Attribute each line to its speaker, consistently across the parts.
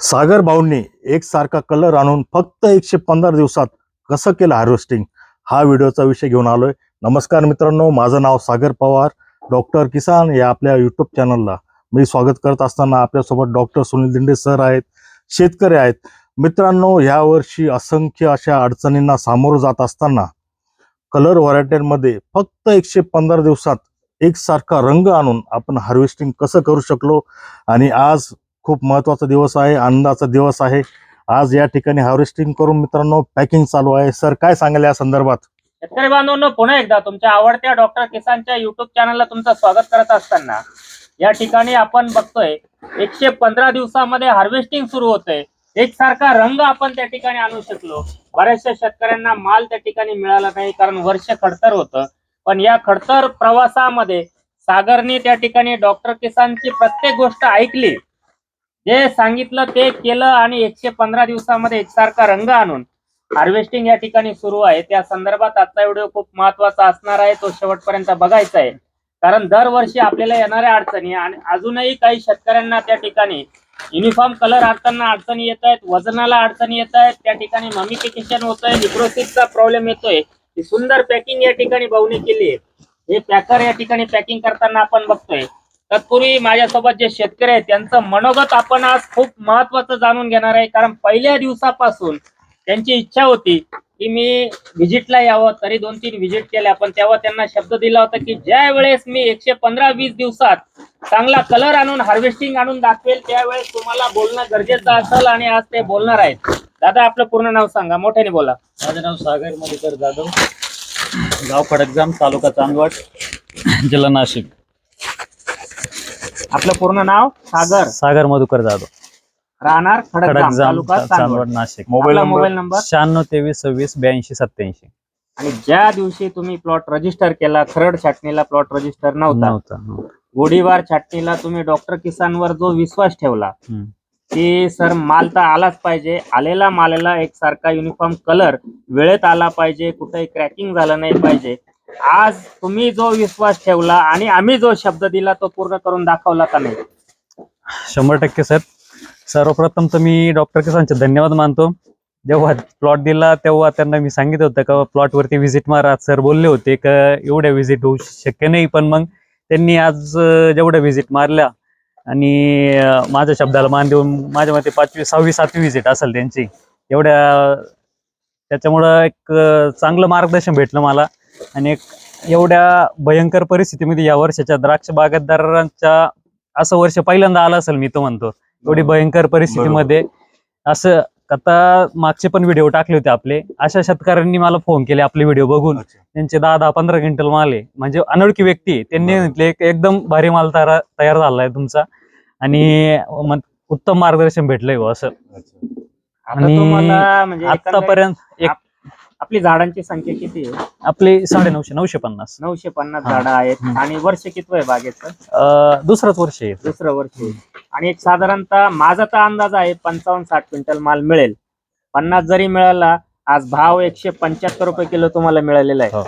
Speaker 1: सागर भाऊंनी एकसारखा कलर आणून फक्त एकशे पंधरा दिवसात कसं केलं हार्वेस्टिंग हा व्हिडिओचा विषय घेऊन आलोय. नमस्कार मित्रांनो माझं नाव सागर पवार डॉक्टर किसान या आपल्या युट्यूब चॅनलला मी स्वागत करत असताना आपल्यासोबत डॉक्टर सुनील दिंडे सर आहेत शेतकरी आहेत. मित्रांनो यावर्षी असंख्य अशा अडचणींना सामोरं जात असताना कलर व्हरायटीमध्ये फक्त एकशे पंधरा दिवसात एकसारखा रंग आणून आपण हार्वेस्टिंग कसं करू शकलो? आणि आज खूप महत्त्वाचा दिवस आहे आनंदाचा दिवस आहे. आज या ठिकाणी हार्वेस्टिंग करून मित्रांनो पॅकिंग चालू आहे. सर काय सांगाल या संदर्भात?
Speaker 2: शेतकरी बांधवांनो पुन्हा एकदा तुमच्या आवडत्या डॉक्टर किसानच्या युट्यूब चॅनलला तुमचं स्वागत करत असताना या ठिकाणी आपण बघतोय एकशे पंधरा दिवसामध्ये हार्वेस्टिंग सुरू होतंय. एकसारखा रंग आपण त्या ठिकाणी आणू शकलो. बऱ्याचशा शेतकऱ्यांना माल त्या ठिकाणी मिळाला नाही कारण वर्ष खडतर होतं. पण या खडतर प्रवासामध्ये सागरने त्या ठिकाणी डॉक्टर किसानची प्रत्येक गोष्ट ऐकली. जे सांगितलं ते केलं आणि एकशे पंधरा दिवसामध्ये एकसारखा रंग आणून हार्वेस्टिंग या ठिकाणी सुरू आहे. त्या संदर्भात आजचा व्हिडिओ खूप महत्त्वाचा असणार आहे. तो शेवटपर्यंत बघायचा आहे. कारण दरवर्षी आपल्याला येणाऱ्या अडचणी आणि अजूनही काही शेतकऱ्यांना त्या ठिकाणी युनिफॉर्म कलर आणताना अडचणी येत आहेत वजनाला अडचणी येत आहेत त्या ठिकाणी ममिफिकेशन होत आहे लिक्रोसिसचा प्रॉब्लेम येतोय. सुंदर पॅकिंग या ठिकाणी भाऊने केली आहे. हे पॅकर या ठिकाणी पॅकिंग करताना आपण बघतोय. तत्पूर्वी माझ्यासोबत जे शेतकरी आहेत त्यांचं मनोगत आपण आज खूप महत्वाचं जाणून घेणार आहे. कारण पहिल्या दिवसापासून त्यांची इच्छा होती की मी व्हिजिटला यावं तरी दोन तीन व्हिजिट केल्या. पण तेव्हा त्यांना शब्द दिला होता की ज्या वेळेस मी एकशे पंधरा वीस दिवसात चांगला कलर आणून हार्वेस्टिंग आणून दाखवेल त्यावेळेस तुम्हाला बोलणं गरजेचं असेल आणि आज ते बोलणार आहेत. दादा आपलं पूर्ण नाव सांगा. मोठ्याने बोला.
Speaker 3: माझं नाव सागर मधुकर जाधव. गाव खडकजाम तालुका चांदवड जिल्हा नाशिक.
Speaker 2: आपलं पूर्ण नाव सागर.
Speaker 3: सागर मधुकर जाधव.
Speaker 2: राहणार खडकगाम
Speaker 3: खडकजाम
Speaker 2: तालुका
Speaker 3: चांदवड.
Speaker 2: चांदवड
Speaker 3: नाशिक.
Speaker 1: मोबाईल
Speaker 2: आपला मोबाईल नंबर?
Speaker 3: शहाण्णव तेवीस सव्वीस ब्याऐंशी सत्याऐंशी
Speaker 2: आणि ज्या दिवशी तुम्ही प्लॉट रजिस्टर केला थर्ड छाटणीला प्लॉट रजिस्टर नव्हता.
Speaker 3: नव्हता नव्हता.
Speaker 2: गोडीवार छाटणीला तुम्ही डॉक्टर किसानवर जो विश्वास ठेवला
Speaker 3: हम्म.
Speaker 2: की सर माल तर आलाच पाहिजे. आलेला मालाला एक सारखा युनिफॉर्म कलर वेळेत आला पाहिजे. कुठेही क्रॅकिंग झालं नाही पाहिजे. आज तुम्ही जो विश्वास ठेवला आणि आम्ही जो शब्द दिला तो पूर्ण करून दाखवला का नाही?
Speaker 3: शंभर टक्के सर सर्वप्रथम तर मी डॉक्टर किसानचे धन्यवाद मानतो. जेव्हा प्लॉट दिला तेव्हा त्यांना मी सांगितलं होतं का प्लॉट वरती व्हिजिट मारा सर बोलले होते का एवढ्या व्हिजिट होऊ शक्य नाही पण मग त्यांनी आज जेवढ्या व्हिजिट मारल्या आणि माझ्या शब्दाला मान देऊन माझ्या मते पाचवी सहावी सातवी व्हिजिट असेल त्यांची. एवढ्या त्याच्यामुळं एक चांगलं मार्गदर्शन भेटलं मला. आणि एक एवढ्या भयंकर परिस्थितीमध्ये या वर्षाच्या द्राक्ष बागायतदारांच्या असं वर्ष पहिल्यांदा आलं असेल मी तो म्हणतो. एवढी भयंकर परिस्थितीमध्ये असं आता मागचे पण व्हिडिओ टाकले होते आपले. अशा शेतकऱ्यांनी मला फोन केले आपले व्हिडिओ बघून. त्यांचे दहा दहा पंधरा क्विंटल माल आहे. म्हणजे अनोळखी व्यक्ती आहे. त्यांनी. म्हटले "एक- एकदम भारी माल तयार तयार झालाय तुमचा. आणि उत्तम मार्गदर्शन भेटलंय असं. आणि
Speaker 2: म्हणजे
Speaker 3: आतापर्यंत एक
Speaker 2: आपली झाडांची संख्या किती आहे
Speaker 3: आपले साडे नऊशे नऊशे पन्नास
Speaker 2: नऊशे पन्नास. झाडं आहेत
Speaker 3: हम्म.
Speaker 2: आणि वर्ष किती आहे बागेचं
Speaker 3: अं, दुसरंच वर्ष आहे
Speaker 2: दुसरं वर्ष आहे. आणि एक साधारणतः माझा तर अंदाज आहे पंचावन्न साठ क्विंटल माल मिळेल पन्नास जरी मिळाला आज भाव एकशे पंच्याहत्तर रुपये किलो तुम्हाला मिळालेला आहे
Speaker 3: हो.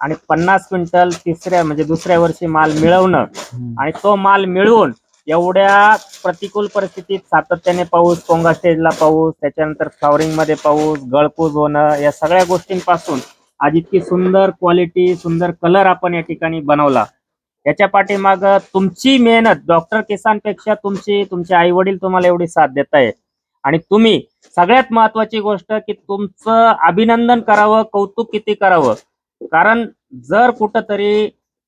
Speaker 2: आणि पन्नास क्विंटल तिसऱ्या म्हणजे दुसऱ्या वर्षी माल मिळवणं. आणि तो माल मिळवून एवढ्या प्रतिकूल परिस्थितीत सातत्याने पाऊस कोंगा स्टेजला पाऊस त्याच्यानंतर फ्लॉवरिंगमध्ये पाऊस गळकूज होणं या सगळ्या गोष्टींपासून आज इतकी सुंदर क्वालिटी सुंदर कलर आपण या ठिकाणी बनवला. याच्या पाठीमाग तुमची मेहनत डॉक्टर किसानपेक्षा तुमची तुमचे आई वडील तुम्हाला एवढी साथ देत आहे आणि तुम्ही सगळ्यात महत्वाची गोष्ट की तुमचं अभिनंदन करावं कौतुक किती करावं. कारण जर कुठंतरी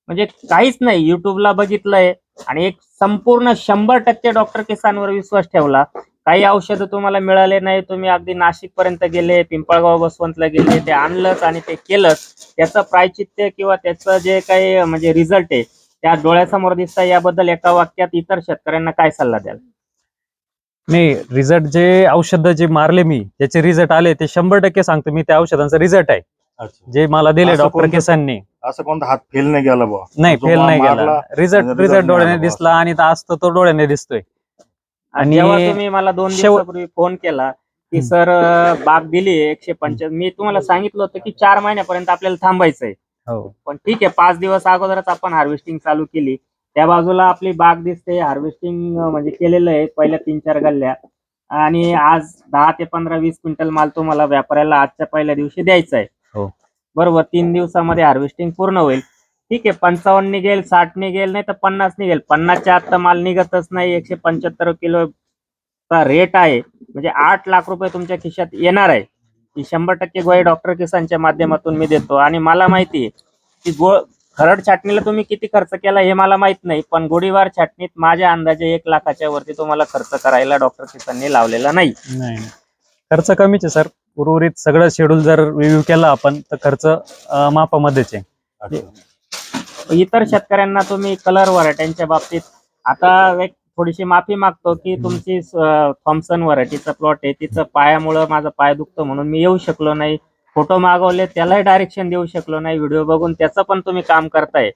Speaker 2: म्हणजे काहीच नाही युट्यूबला बघितलंय आणि एक संपूर्ण शंभर टक्के डॉक्टर किसानवर विश्वास ठेवला. काही औषधं तुम्हाला मिळाले नाही तुम्ही अगदी नाशिक पर्यंत गेले पिंपळगाव बसवंतला गेले ते आणलंच आणि ते केलंच. त्याचं प्रायचित्य किंवा त्याचं जे काही म्हणजे रिझल्ट आहे त्या डोळ्यासमोर दिसतं याबद्दल एका वाक्यात इतर शेतकऱ्यांना काय सल्ला द्याल?
Speaker 3: नाही रिझल्ट जे औषध जे मारले मी त्याचे रिझल्ट आले ते शंभर टक्के सांगतो मी त्या औषधांचा रिझल्ट आहे. जे मला दिले डॉक्टर किसानने.
Speaker 1: असं कोणता हात फेल नाही गेला बुवा.
Speaker 3: नाही फेल नाही गेला. रिझल्ट रिझल्ट डोळ्याने. दिसला आणि आज तर तो डोळ्याने दिसतोय.
Speaker 2: आणि जेव्हा तुम्ही मला दोन
Speaker 3: शेव-
Speaker 2: दिवसापूर्वी फोन केला की. सर बाग दिली एकशे पंचायत मी तुम्हाला सांगितलं होतं की चार महिन्यापर्यंत आपल्याला थांबायचंय.
Speaker 3: हो.
Speaker 2: पण ठीक आहे पाच दिवस अगोदरच आपण हार्वेस्टिंग चालू केली. त्या बाजूला आपली बाग दिसते हार्वेस्टिंग म्हणजे केलेलं आहे पहिल्या तीन चार गल्ल्या. आणि आज दहा ते पंधरा वीस क्विंटल माल तुम्हाला व्यापाऱ्याला आजच्या पहिल्या दिवशी द्यायचा आहे. बरोबर तीन दिवसामध्ये हार्वेस्टिंग पूर्ण होईल. ठीक आहे पंचावन्न निघेल साठ निघेल नाही तर पन्नास निघेल. पन्नासच्या आत माल निघतच नाही एकशे पंच्याहत्तर किलो चा रेट आहे. म्हणजे आठ लाख रुपये तुमच्या खिशात येणार आहे. ही शंभर टक्के ग्वाही डॉक्टर किसानच्या माध्यमातून मी देतो. आणि मला माहिती आहे की गो खरड छाटणीला तुम्ही किती खर्च केला हे मला माहीत नाही पण गोडीवार छाटणीत माझ्या अंदाजे एक लाखाच्या वरती तुम्हाला खर्च करायला डॉक्टर किसानने लावलेला नाही.
Speaker 3: नाही. खर्च कमीच आहे सर. उर्वरित सगळं शेड्यूल जर रिव्ह्यू केला आपण तर खर्च मापामध्येच आहे.
Speaker 2: इतर शेतकऱ्यांना तुम्ही कलर व्हरायट्यांच्या बाबतीत आता एक थोडीशी माफी मागतो की तुमची थॉम्सन व्हरायटीचा प्लॉट आहे. तिथं पायामुळं माझा पाय दुखतो म्हणून मी येऊ शकलो नाही. फोटो मागवले त्यालाही डायरेक्शन देऊ शकलो नाही. व्हिडिओ बघून त्याचं पण तुम्ही काम करताय.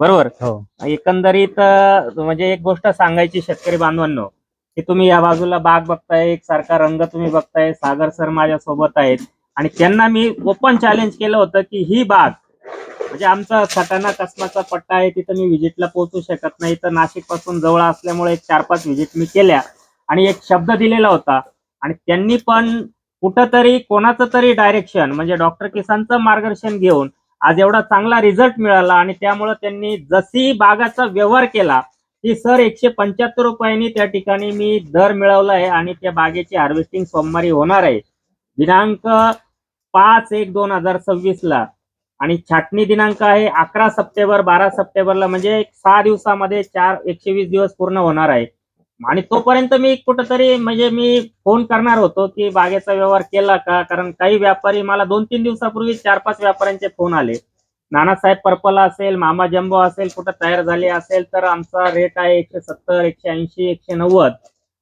Speaker 2: बरोबर?
Speaker 3: हो.
Speaker 2: एकंदरीत म्हणजे एक गोष्ट सांगायची शेतकरी बांधवांनो. की तुम्ही या बाजूला बाग बघताय एक सारखा रंग तुम्ही बघताय सागर सर माझ्या सोबत आहेत. आणि त्यांना मी ओपन चॅलेंज केलं होतं की ही बाग म्हणजे आमचा सटाणा कसमाचा पट्टा आहे तिथं मी व्हिजिटला पोहोचू शकत नाही. तर नाशिकपासून जवळ असल्यामुळे एक चार पाच व्हिजिट मी केल्या. आणि एक शब्द दिलेला होता. आणि त्यांनी पण कुठंतरी कोणाचं तरी डायरेक्शन म्हणजे डॉक्टर किसानचं मार्गदर्शन घेऊन आज एवढा चांगला रिझल्ट मिळाला. आणि त्यामुळं त्यांनी जशी बागाचा व्यवहार केला की सर एकशे पंच्याहत्तर रुपयांनी त्या ठिकाणी मी दर मिळवला आहे आणि त्या बागेची हार्वेस्टिंग सोमवारी होणार आहे. दिनांक पाच एक दोन हजार सव्वीस ला आणि छाटणी दिनांक आहे अकरा सप्टेंबर बारा सप्टेंबरला म्हणजे सहा दिवसामध्ये चार एकशे वीस दिवस पूर्ण होणार आहे. आणि तोपर्यंत मी कुठंतरी म्हणजे मी फोन करणार होतो की बागेचा व्यवहार केला का? कारण काही व्यापारी मला दोन तीन दिवसापूर्वी चार पाच व्यापाऱ्यांचे फोन आले. नानासाहेब पर्पल असेल मामा जम्बो असेल कुठं तयार झाले असेल तर आमचा रेट आहे एकशे सत्तर एकशे ऐंशी एकशे नव्वद.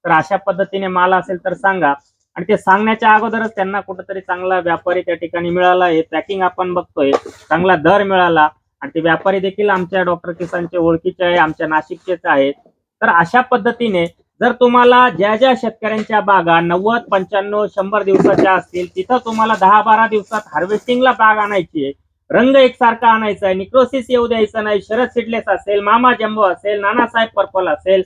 Speaker 2: तर अशा पद्धतीने माल असेल तर सांगा. आणि ते सांगण्याच्या अगोदरच त्यांना कुठंतरी चांगला व्यापारी त्या ठिकाणी मिळाला. हे पॅकिंग आपण बघतोय. चांगला दर मिळाला. आणि ते व्यापारी देखील आमच्या डॉक्टर किसानचे ओळखीचे आहे आमच्या नाशिकचेच आहेत. तर अशा पद्धतीने जर तुम्हाला ज्या ज्या शेतकऱ्यांच्या बागा नव्वद पंच्याण्णव शंभर दिवसाच्या असतील तिथं तुम्हाला दहा बारा दिवसात हार्वेस्टिंगला बाग आणायची आहे. रंग एकसारखा आणायचा आहे निक्रोसिस येऊ द्यायचा नाही शरद सिडलेस असेल मामा जम्बो असेल नानासाहेब पर्पल असेल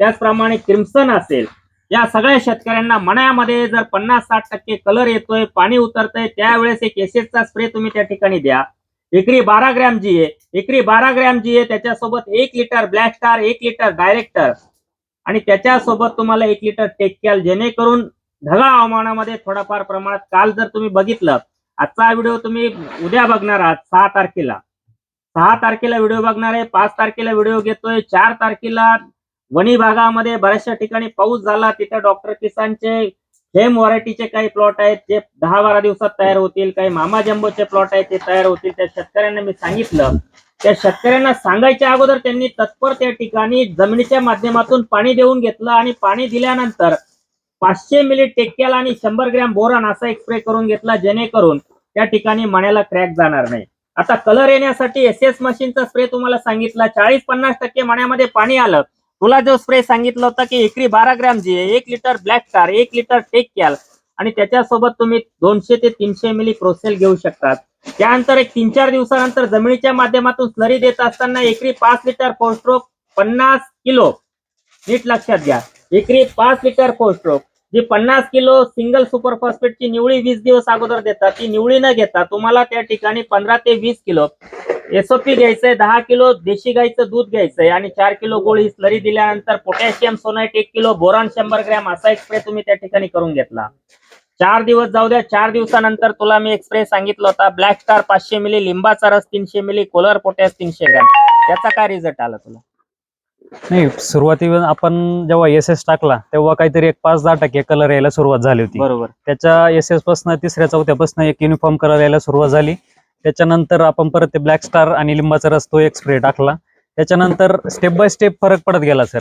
Speaker 2: त्याचप्रमाणे क्रिम्सन असेल. या सगळ्या शेतकऱ्यांना मण्यामध्ये जर पन्नास साठ टक्के कलर येतोय पाणी उतरतंय त्यावेळेस एक एसेसचा स्प्रे तुम्ही त्या ठिकाणी द्या. एकरी बारा ग्रॅम जी आहे एकरी बारा ग्रॅम जी आहे त्याच्यासोबत एक लिटर ब्लॅक स्टार एक लिटर डायरेक्टर आणि त्याच्यासोबत तुम्हाला एक लिटर टेक्कॅल जेणेकरून ढगाळ हवामानामध्ये थोडाफार प्रमाणात काल जर तुम्ही बघितलं आजचा व्हिडिओ तुम्ही उद्या बघणार आहात सहा तारखेला. सहा तारखेला व्हिडिओ बघणार आहे पाच तारखेला व्हिडिओ घेतोय चार तारखेला वणी भागामध्ये बऱ्याचशा ठिकाणी पाऊस झाला तिथे डॉक्टर किसानचे हेम व्हरायटीचे काही प्लॉट आहेत जे दहा बारा दिवसात तयार होतील काही मामा जम्बोचे प्लॉट आहेत ते तयार होतील. त्या शेतकऱ्यांना मी सांगितलं त्या शेतकऱ्यांना सांगायच्या अगोदर त्यांनी तत्पर त्या ठिकाणी जमिनीच्या माध्यमातून पाणी देऊन घेतलं आणि पाणी दिल्यानंतर पाचशे मिली टेक्क्याला आणि शंभर ग्रॅम बोरान असा एक स्प्रे करून घेतला जेणेकरून त्या ठिकाणी मण्याला क्रॅक जाणार नाही. आता कलर येण्यासाठी एस एस मशीनचा स्प्रे तुम्हाला सांगितला. चाळीस पन्नास टक्के मण्यामध्ये पाणी आलं. तुला जो स्प्रे सांगितलं होता की एकरी बारा ग्रॅम जी आहे एक लिटर ब्लॅक स्टार एक लिटर टेक कॅल आणि त्याच्यासोबत तुम्ही दोनशे ते तीनशे मिली प्रोसेल घेऊ शकतात. त्यानंतर एक तीन चार दिवसानंतर जमिनीच्या माध्यमातून स्लरी देत असताना एकरी पाच लिटर फोस्ट्रोक पन्नास किलो नीट लक्षात घ्या. एकरी पाच लिटर फोस्ट्रोक जी पन्नास किलो सिंगल सुपर फॉस्फेटची निवळी वीस दिवस अगोदर देतात ती निवळी न घेता तुम्हाला त्या ठिकाणी पंधरा ते वीस किलो एसओपी घ्यायचंय दहा किलो देशी गायचं दूध घ्यायचंय आणि चार किलो गोळी स्लरी दिल्यानंतर पोटॅशियम सोनाईट एक किलो बोरॉन शंभर ग्रॅम असा एक स्प्रे तुम्ही त्या ठिकाणी करून घेतला. चार दिवस जाऊ द्या चार दिवसानंतर तुला मी एक स्प्रे सांगितलं होता ब्लॅक स्टार पाचशे मिली लिंबाचा रस तीनशे मिली कोलर पोटॅश तीनशे ग्रॅम. त्याचा काय रिझल्ट आला तुला?
Speaker 3: नाही सुरुवातीला आपण जेव्हा एस एस टाकला तेव्हा काहीतरी एक पाच दहा टक्के कलर यायला सुरुवात झाली होती.
Speaker 2: बरोबर.
Speaker 3: त्याच्या एस एसपासून तिसऱ्या चौथ्यापासून एक युनिफॉर्म कलर यायला सुरुवात झाली. त्याच्यानंतर आपण परत ते ब्लॅक स्टार आणि लिंबाचा रस तो एक स्प्रे टाकला. त्याच्यानंतर स्टेप बाय स्टेप फरक पडत गेला सर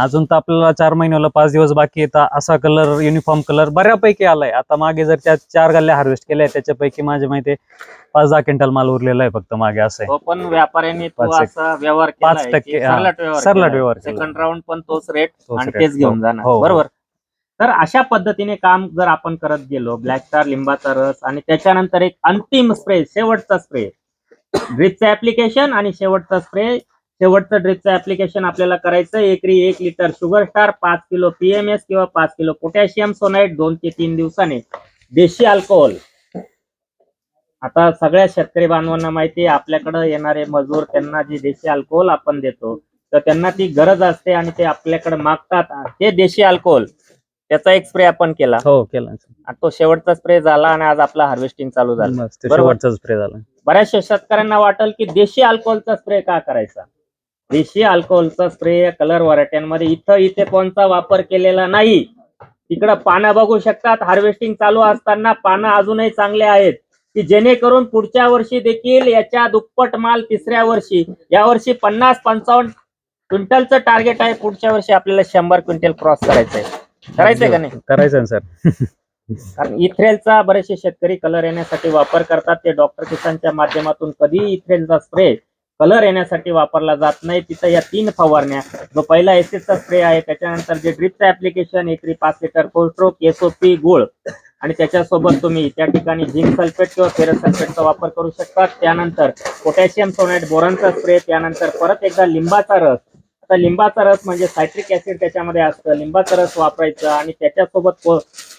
Speaker 3: अजून तर आपल्याला चार महिन्याला पाच दिवस बाकी येतात असा कलर युनिफॉर्म कलर बऱ्यापैकी आलाय. आता मागे जर त्या चार गल्ल्या हार्वेस्ट केल्या त्याच्यापैकी माझ्या माहिती पाच दहा क्विंटल माल उरलेला आहे फक्त मागे असं
Speaker 2: पण व्यापाऱ्यांनी
Speaker 3: पाच टक्के, हा.
Speaker 2: सरलाट व्यवहार. सेकंड राऊंड पण तोच रेट
Speaker 3: तोच.
Speaker 2: तेच घेऊन
Speaker 3: हो,
Speaker 2: जाणार.
Speaker 3: हो, हो.
Speaker 2: बरोबर. तर अशा पद्धतीने काम जर आपण करत गेलो ब्लॅक स्टार लिंबाचा रस आणि त्याच्यानंतर एक अंतिम स्प्रे शेवटचा स्प्रे ड्रिपचं ऍप्लिकेशन आणि शेवटचा स्प्रे शेवटचं ड्रिपचं ऍप्लिकेशन आपल्याला करायचं एकरी एक लिटर शुगर स्टार पाच किलो पीएमएस किंवा पाच किलो पोटॅशियम सोनाईट दोन ते तीन दिवसाने. देशी अल्कोहोल आता सगळ्या शेतकरी बांधवांना माहिती आहे आपल्याकडे येणारे मजूर त्यांना जी देशी अल्कोहोल आपण देतो तर त्यांना ती गरज असते आणि ते आपल्याकडे मागतात. ते देशी अल्कोहोल त्याचा एक स्प्रे आपण केला.
Speaker 3: हो केला.
Speaker 2: आणि तो शेवटचा स्प्रे झाला आणि आज आपला हार्वेस्टिंग चालू झालं.
Speaker 3: शेवटचा स्प्रे झाला.
Speaker 2: बऱ्याचशा शेतकऱ्यांना वाटेल की देशी अल्कोहोलचा स्प्रे का करायचा? देशी अल्कोहोलचा स्प्रे कलर व्हरायट्यांमध्ये इथं इथे कोणता वापर केलेला नाही. तिकडं पानं बघू शकतात. हार्वेस्टिंग चालू असताना पानं अजूनही चांगले आहेत. की जेणेकरून पुढच्या वर्षी देखील याच्या दुप्पट माल तिसऱ्या वर्षी या वर्षी पन्नास पंचावन्न क्विंटलचं टार्गेट आहे. पुढच्या वर्षी आपल्याला शंभर क्विंटल क्रॉस करायचंय. करायचंय का नाही?
Speaker 3: करायचं ना सर.
Speaker 2: कारण इथ्रेलचा बरेचसे शेतकरी कलर येण्यासाठी वापर करतात. ते डॉक्टर किसानच्या माध्यमातून कधी इथ्रेलचा स्प्रे कलर येण्यासाठी वापरला जात नाही. तिथं या तीन फवारण्या जो पहिला एसएसचा स्प्रे आहे त्याच्यानंतर जे ड्रिपचं ऍप्लिकेशन एकरी पाच लिटर कोल्ट्रोक एसओपी गुळ. आणि त्याच्यासोबत तुम्ही त्या ठिकाणी झिंक सल्फेट किंवा फेरस सल्फेटचा वापर करू शकता त्यानंतर पोटॅशियम सोनेट बोरांचा स्प्रे त्यानंतर परत एकदा लिंबाचा रस. आता लिंबाचा रस म्हणजे सायट्रिक ऍसिड त्याच्यामध्ये असतं. लिंबाचा रस वापरायचा आणि त्याच्यासोबत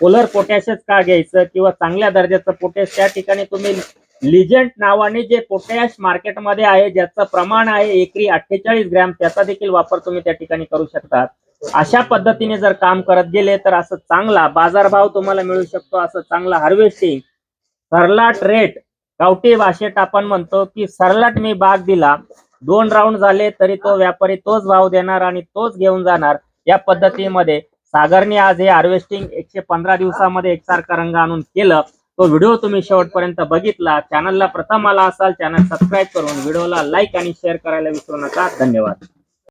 Speaker 2: पोलर पोटॅशच का घ्यायचं किंवा चांगल्या दर्जाचं पोटॅश त्या ठिकाणी तुम्ही लिजंट नावाने जे पोटॅश मार्केटमध्ये आहे ज्याचं प्रमाण आहे एकरी अठ्ठेचाळीस ग्रॅम त्याचा देखील वापर तुम्ही त्या ठिकाणी करू शकता अशा पद्धतीने जर काम करत गेले तर असं चांगला बाजारभाव तुम्हाला मिळू शकतो असं चांगला हार्वेस्टिंग सरलाट रेट गावठी भाषेत आपण म्हणतो की सरलाट मी बाग दिला दोन राऊंड झाले तरी तो व्यापारी तोच भाव देणार आणि तोच घेऊन जाणार. या पद्धतीमध्ये सागरने आज हे हार्वेस्टिंग एकशे पंधरा दिवसामध्ये एकसारखा रंग आणून केलं. तो व्हिडिओ तुम्ही शेवटपर्यंत बघितला चॅनलला प्रथम आला असाल चॅनल सबस्क्राईब करून व्हिडिओला लाईक आणि शेअर करायला विसरू नका. धन्यवाद.